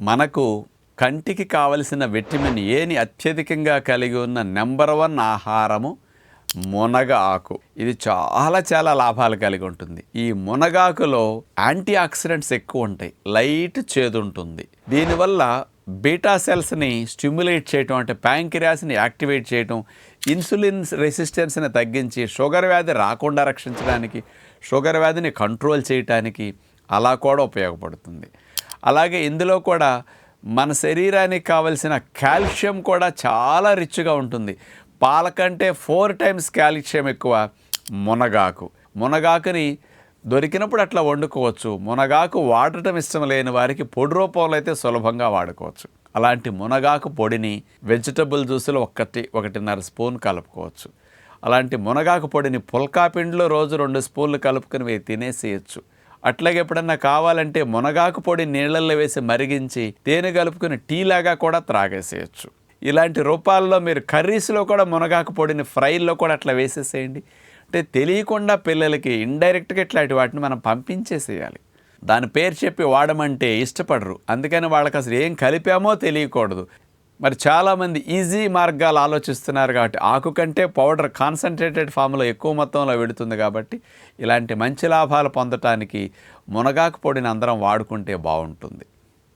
మనకు కంటికి కావలసిన విటమిన్ ఏని అత్యధికంగా కలిగి ఉన్న నెంబర్ వన్ ఆహారము మునగ ఆకు ఇది చాలా చాలా లాభాలు కలిగి ఉంటుంది. ఈ మునగాకులో యాంటీ ఆక్సిడెంట్స్ ఎక్కువ ఉంటాయి. లైట్ చేదు ఉంటుంది దీనివల్ల బీటా సెల్స్ని స్టిమ్యులేట్ చేయటం అంటే ప్యాంక్రియాస్ని యాక్టివేట్ చేయటం ఇన్సులిన్ రెసిస్టెన్స్ని తగ్గించి షుగర్ వ్యాధి రాకుండా రక్షించడానికి షుగర్ వ్యాధిని కంట్రోల్ చేయటానికి అలా కూడా ఉపయోగపడుతుంది. అలాగే ఇందులో కూడా మన శరీరానికి కావలసిన కాల్షియం కూడా చాలా రిచ్గా ఉంటుంది. పాల కంటే ఫోర్ టైమ్స్ కాల్షియం ఎక్కువ మునగాకు. మునగాకుని దొరికినప్పుడు అట్లా వండుకోవచ్చు. మునగాకు వాడటం ఇష్టం లేని వారికి పొడి రూపంలో అయితే సులభంగా వాడుకోవచ్చు. అలాంటి మునగాకు పొడిని వెజిటబుల్ జ్యూస్లో ఒకటి ఒకటిన్నర స్పూన్ కలుపుకోవచ్చు. అలాంటి మునగాకు పొడిని పుల్కా పిండిలో రోజు రెండు స్పూన్లు కలుపుకొని తినేసేయచ్చు. అట్లాగే ఎప్పుడన్నా కావాలంటే మునగాకు పొడి నీళ్ళల్లో వేసి మరిగించి తేనె కలుపుకుని టీ లాగా కూడా త్రాగేసేయచ్చు. ఇలాంటి రూపాల్లో మీరు కర్రీస్లో కూడా మునగాకు పొడిని ఫ్రైల్లో కూడా అట్లా వేసేసేయండి. అంటే తెలియకుండా పిల్లలకి ఇండైరెక్ట్గా ఇట్లాంటి వాటిని మనం పంపించేసేయాలి. దాని పేరు చెప్పి వాడమంటే ఇష్టపడరు. అందుకని వాళ్ళకి అసలు ఏం కలిపామో తెలియకూడదు. మరి చాలామంది ఈజీ మార్గాలు ఆలోచిస్తున్నారు కాబట్టి ఆకు కంటే పౌడర్ కాన్సన్ట్రేటెడ్ ఫామ్లో ఎక్కువ మొత్తంలో వెడుతుంది కాబట్టి ఇలాంటి మంచి లాభాలు పొందటానికి మునగాకు పొడిని అందరం వాడుకుంటే బాగుంటుంది.